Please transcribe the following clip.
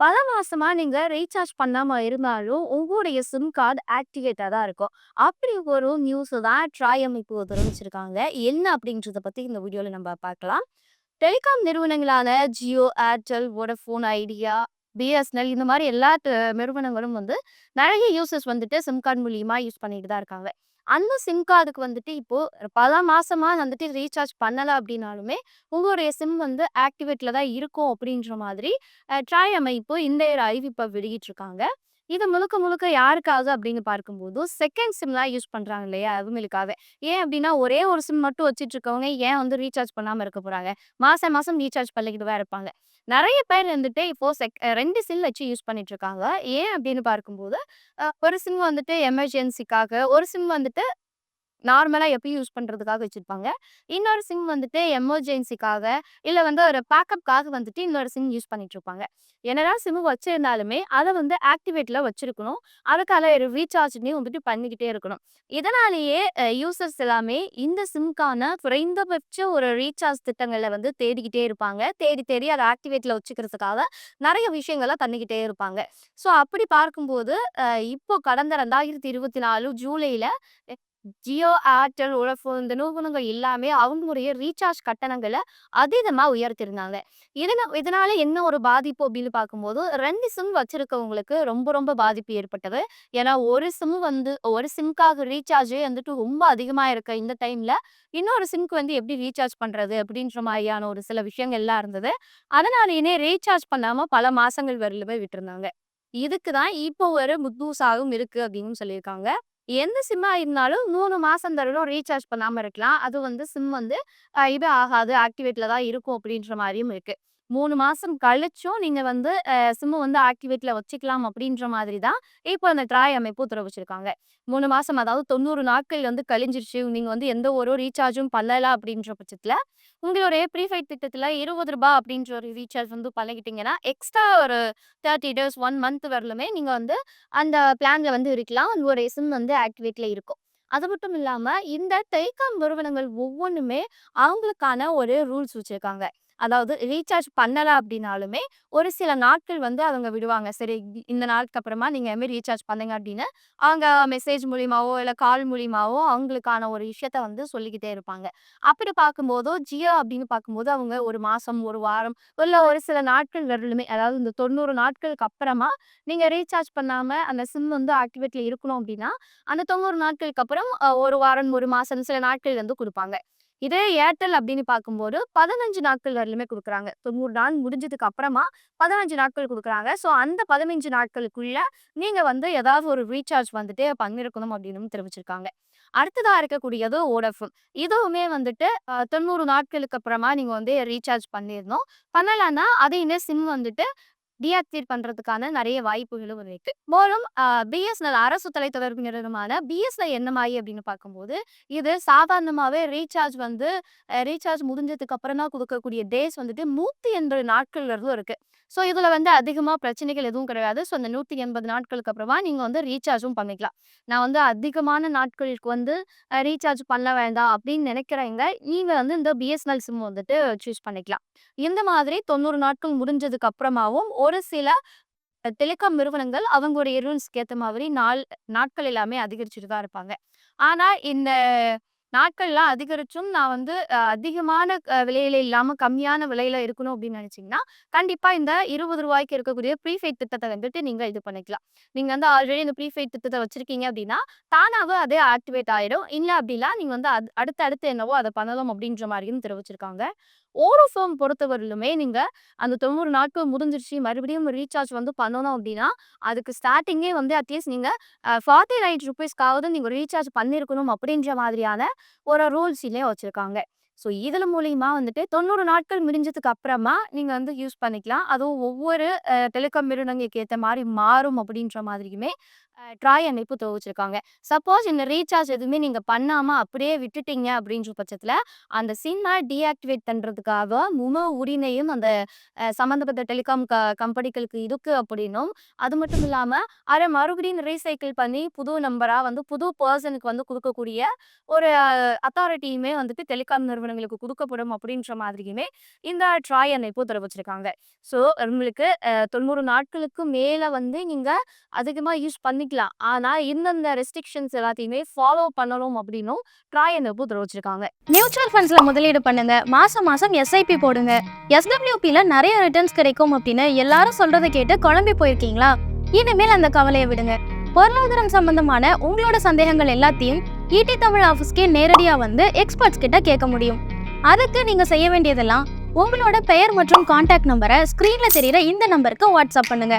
பல மாசமா நீங்க ரீசார்ஜ் பண்ணாம இருந்தாலும், உங்களுடைய சிம் கார்டு ஆக்டிவேட்டா தான் இருக்கும். அப்படி ஒரு நியூஸ் தான் ட்ராய் அமைப்பு தெரிவிச்சிருக்காங்க. என்ன அப்படின்றத பத்தி இந்த வீடியோல நம்ம பார்க்கலாம். டெலிகாம் நிறுவனங்களான Jio, Airtel, Vodafone Idea, BSNL இந்த மாதிரி எல்லா நிறுவனங்களும் வந்து நிறைய யூசர்ஸ் வந்துட்டு சிம் கார்டு மூலியமா யூஸ் பண்ணிட்டு தான் இருக்காங்க. அந்த சிம் கார்டுக்கு வந்துட்டு இப்போ பல மாசமா வந்துட்டு ரீசார்ஜ் பண்ணல அப்படின்னாலுமே, உங்களுடைய சிம் வந்து ஆக்டிவேட்ல தான் இருக்கும் அப்படின்ற மாதிரி ட்ராய் அமைப்பு இந்த அறிவிப்பை வெளியிட்டிருக்காங்க. இது முழுக்க முழுக்க யாருக்காக அப்படின்னு பார்க்கும்போது, செகண்ட் சிம்லாம் யூஸ் பண்ணுறாங்க இல்லையா? அவங்களுக்காக. ஏன் அப்படின்னா, ஒரே ஒரு சிம் மட்டும் வச்சுட்டு இருக்கவங்க ஏன் வந்து ரீசார்ஜ் பண்ணாமல் இருக்க போகிறாங்க மாதம் மாதம் ரீசார்ஜ் பண்ணிக்கிட்டு தான் இருப்பாங்க. நிறைய பேர் வந்துட்டு இப்போ செக் ரெண்டு சிம் வச்சு யூஸ் பண்ணிட்டு இருக்காங்க. ஏன் அப்படின்னு பார்க்கும்போது, ஒரு சிம் வந்துட்டு எமர்ஜென்சிக்காக, ஒரு சிம் வந்துட்டு நார்மலாக எப்பயும் யூஸ் பண்ணுறதுக்காக வச்சுருப்பாங்க இன்னொரு சிம் வந்துட்டு எமர்ஜென்சிக்காக, இல்லை வந்து ஒரு பேக்கப்காக வந்துட்டு இன்னொரு சிம் யூஸ் பண்ணிட்டு இருப்பாங்க. என்னதான் சிம் வச்சுருந்தாலுமே அதை வந்து ஆக்டிவேட்டில் வச்சுருக்கணும் அதுக்கான ஒரு ரீசார்ஜ்னையும் வந்துட்டு பண்ணிக்கிட்டே இருக்கணும். இதனாலேயே யூசர்ஸ் எல்லாமே இந்த சிம்க்கான குறைந்தபட்ச ஒரு ரீசார்ஜ் திட்டங்களை வந்து தேடிக்கிட்டே இருப்பாங்க. தேடி தேடி அதை ஆக்டிவேட்டில் வச்சுக்கிறதுக்காக நிறைய விஷயங்களை பண்ணிக்கிட்டே இருப்பாங்க. ஸோ அப்படி பார்க்கும்போது, இப்போ கடந்த 2024 ஜூலைல ஜியோ, ஏர்டெல், வோடஃபோன் இந்த நிறுவனங்கள் எல்லாமே அவங்களுடைய ரீசார்ஜ் கட்டணங்களை அதீதமா உயர்த்தியிருந்தாங்க. இதன இதனால என்ன ஒரு பாதிப்பு அப்படின்னு பார்க்கும்போது, ரெண்டு சிம் வச்சிருக்கவங்களுக்கு ரொம்ப ரொம்ப பாதிப்பு ஏற்பட்டது. ஏன்னா ஒரு சிம் வந்து ஒரு சிம்க்காக ரீசார்ஜே வந்துட்டு ரொம்ப அதிகமா இருக்க இந்த டைம்ல, இன்னொரு சிம்க்கு வந்து எப்படி ரீசார்ஜ் பண்றது? அப்படின்ற மாதிரியான ஒரு சில விஷயங்கள்லாம் இருந்தது. அதனாலேயே ரீசார்ஜ் பண்ணாம பல மாசங்கள் வரையிலுமே விட்டிருந்தாங்க. இதுக்கு தான் இப்போ ஒரு முத்தூசாகவும் இருக்கு அப்படின்னு சொல்லியிருக்காங்க. எந்த சிம்மா இருந்தாலும் மூணு மாசம் தரலும் ரீசார்ஜ் பண்ணாம இருக்கலாம். அது வந்து சிம் வந்து இது ஆகாது. ஆக்டிவேட்ல தான் இருக்கும் அப்படின்ற மாதிரியும் இருக்கு. மூணு மாசம் கழிச்சும் நீங்க வந்து அ வந்து ஆக்டிவேட்ல வச்சுக்கலாம் அப்படின்ற மாதிரி தான் இப்போ அந்த ட்ராய் அமைப்பு உத்தரவிச்சிருக்காங்க மூணு மாசம் அதாவது 90 நாட்கள் வந்து கழிஞ்சிருச்சு. நீங்க வந்து எந்த ஒரு ரீசார்ஜும் பண்ணல அப்படின்ற பட்சத்துல, உங்களுடைய ப்ரீஃபைட் திட்டத்துல ரூ. 20 அப்படின்ற ஒரு ரீசார்ஜ் வந்து பண்ணிக்கிட்டீங்கன்னா, எக்ஸ்ட்ரா ஒரு 30 டேஸ் ஒன் மந்த் வரலுமே நீங்க வந்து அந்த பிளான்ல வந்து இருக்கலாம். உங்களுடைய சிம் வந்து ஆக்டிவேட்ல இருக்கும். அது மட்டும் இல்லாம இந்த டெலிகாம் நிறுவனங்கள் ஒவ்வொன்றுமே அவங்களுக்கான ஒரு ரூல்ஸ் வச்சிருக்காங்க. அதாவது ரீசார்ஜ் பண்ணலை அப்படின்னாலுமே, ஒரு சில நாட்கள் வந்து அவங்க விடுவாங்க. சரி இந்த நாளுக்கு அப்புறமா நீங்கள் இனிமே ரீசார்ஜ் பண்ணுங்க அப்படின்னு, அவங்க மெசேஜ் மூலியமாவோ, இல்லை கால் மூலியமாவோ அவங்களுக்கான ஒரு விஷயத்த வந்து சொல்லிக்கிட்டே இருப்பாங்க. அப்படி பார்க்கும்போது ஜியோ அப்படின்னு பார்க்கும்போது அவங்க ஒரு மாதம் ஒரு வாரம், இல்லை ஒரு சில நாட்கள் வரலுமே அதாவது இந்த 90 நாட்களுக்கு அப்புறமா நீங்கள் ரீசார்ஜ் பண்ணாமல் அந்த சிம் வந்து ஆக்டிவேட்டில் இருக்கணும் அப்படின்னா, அந்த 90 நாட்களுக்கு அப்புறம் ஒரு வாரம், ஒரு மாதம் சில நாட்கள் வந்து கொடுப்பாங்க இதே ஏர்டெல் அப்படின்னு பார்க்கும்போது 15 நாட்கள் வரலுமே கொடுக்குறாங்க தொண்ணூறு நாள் முடிஞ்சதுக்கு அப்புறமா 15 நாட்கள் கொடுக்குறாங்க ஸோ அந்த 15 நாட்களுக்குள்ள நீங்க வந்து ஏதாவது ஒரு ரீசார்ஜ் வந்துட்டு பண்ணியிருக்கணும் அப்படின்னும் தெரிவிச்சிருக்காங்க. அடுத்ததா இருக்கக்கூடியது வோடாஃபோன். இதுவுமே வந்துட்டு தொண்ணூறு நாட்களுக்கு அப்புறமா நீங்க வந்து ரீசார்ஜ் பண்ணிறணும். பண்ணலன்னா அதையுமே சிம் வந்துட்டு டீஆக்டிவேட் பண்றதுக்கான நிறைய வாய்ப்புகளும் இருக்கு. மேலும் பிஎஸ்என்எல் அரசு தொலைத்தொடர்பு நிறுவனமான பிஎஸ்என்எல் என்ன மாதிரி அப்படின்னு பார்க்கும்போது, இது சாதாரணமாவே ரீசார்ஜ் வந்து ரீசார்ஜ் முடிஞ்சதுக்கு அப்புறம் தான் கொடுக்கக்கூடிய டேஸ் வந்துட்டு 180 நாட்கள் இருந்தும் இருக்கு. ஸோ இதுல வந்து அதிகமா பிரச்சனைகள் எதுவும் கிடையாது. ஸோ அந்த 180 நாட்களுக்கு அப்புறமா நீங்க வந்து ரீசார்ஜும் பண்ணிக்கலாம். நான் வந்து அதிகமான நாட்களுக்கு வந்து ரீசார்ஜ் பண்ண வேண்டாம் அப்படின்னு நினைக்கிறவங்க, நீங்க வந்து இந்த பிஎஸ்என்எல் சிம் வந்துட்டு சூஸ் பண்ணிக்கலாம். இந்த மாதிரி 90 நாட்கள் முடிஞ்சதுக்கு அப்புறமாவும் ஒரு சில டெலிகாம் நிறுவனங்கள் அவங்களுடைய ரூல்ஸ்க்கு ஏற்ற மாதிரி நாள் நாட்கள் எல்லாமே அதிகரிச்சுட்டு தான் இருப்பாங்க. ஆனால் இந்த நாட்கள்லாம் அதிகரிச்சும் நான் வந்து அதிகமான விலையில இல்லாம கம்மியான விலையில இருக்கணும் அப்படின்னு நினைச்சீங்கன்னா, கண்டிப்பா இந்த இருபது ரூபாய்க்கு இருக்கக்கூடிய ப்ரீஃபைட் திட்டத்தை வந்துட்டு நீங்க இது பண்ணிக்கலாம். நீங்க வந்து ஆல்ரெடி இந்த ப்ரீஃபெய்ட் திட்டத்தை வச்சிருக்கீங்க அப்படின்னா, தானாவே அதே ஆக்டிவேட் ஆயிடும். இல்ல அப்படின்னா நீங்க வந்து அத் அடுத்து அடுத்து என்னவோ அதை பண்ணலாம் அப்படின்ற மாதிரியும் தெரிவிச்சிருக்காங்க. வோடாஃபோன் பொறுத்தவரையிலுமே நீங்க அந்த 90 நாட்கள் முடிஞ்சிருச்சு மறுபடியும் ரீசார்ஜ் வந்து பண்ணணும் அப்படின்னா, அதுக்கு ஸ்டார்ட்டிங்கே வந்து அட்லீஸ்ட் நீங்க ஃபார்ட்டி நைன் ருபீஸ்க்காவது நீங்க ரீசார்ஜ் பண்ணிருக்கணும் அப்படின்ற மாதிரியான ஒரு ரூல்ஸுமே வச்சிருக்காங்க. ஸோ இதில் மூலியமா வந்துட்டு 90 நாட்கள் முடிஞ்சதுக்கு அப்புறமா நீங்க வந்து யூஸ் பண்ணிக்கலாம். அதுவும் ஒவ்வொரு டெலிகாம் நிறுவனங்களுக்கு ஏத்த மாதிரி மாறும் அப்படின்ற மாதிரியுமே ட்ராய் அமைப்பு துவச்சிருக்காங்க சப்போஸ் இந்த ரீசார்ஜ் எதுவுமே நீங்கள் பண்ணாமல் அப்படியே விட்டுட்டீங்க அப்படின்ற பட்சத்தில் அந்த சிம்மை டீஆக்டிவேட் பண்ணுறதுக்காக முழு உரிமையும் அந்த சம்மந்தப்பட்ட டெலிகாம் க கம்பெனிகளுக்கு இருக்கு அப்படின்னும், அது மட்டும் இல்லாமல் அதை மறுபடியும் ரீசைக்கிள் பண்ணி புது நம்பராக வந்து புது பர்சனுக்கு வந்து கொடுக்கக்கூடிய ஒரு அத்தாரிட்டியுமே வந்துட்டு டெலிகாம் நிறுவனங்களுக்கு கொடுக்கப்படும் அப்படின்ற மாதிரியுமே இந்த ட்ராய் அமைப்பு தெரிவிச்சிருக்காங்க. ஸோ உங்களுக்கு தொண்ணூறு நாட்களுக்கு மேலே வந்து நீங்கள் அதிகமாக யூஸ் பண்ணி பண்ணிக்கலாம். ஆனா இந்தந்த ரெஸ்ட்ரிக்ஷன்ஸ் எல்லாத்தையுமே ஃபாலோ பண்ணணும் அப்படின்னும் ட்ராய் அமைப்பு தெரிவிச்சிருக்காங்க. மியூச்சுவல் ஃபண்ட்ஸ்ல முதலீடு பண்ணுங்க. மாசம் மாசம் எஸ்ஐபி போடுங்க. எஸ்டபிள்யூபில நிறைய ரிட்டர்ன்ஸ் கிடைக்கும் அப்படின்னு எல்லாரும் சொல்றதை கேட்டு குழம்பி போயிருக்கீங்களா? இனிமேல் அந்த கவலையை விடுங்க. பொருளாதாரம் சம்பந்தமான உங்களோட சந்தேகங்கள் எல்லாத்தையும் ஈடி தமிழ் ஆஃபீஸ்க்கே நேரடியாக வந்து எக்ஸ்பர்ட்ஸ் கிட்ட கேட்க முடியும். அதுக்கு நீங்க செய்ய வேண்டியதெல்லாம் உங்களோட பெயர் மற்றும் கான்டாக்ட் நம்பரை ஸ்கிரீன்ல தெரியுற இந்த நம்பருக்கு வாட்ஸ்அப் பண்ணுங்க.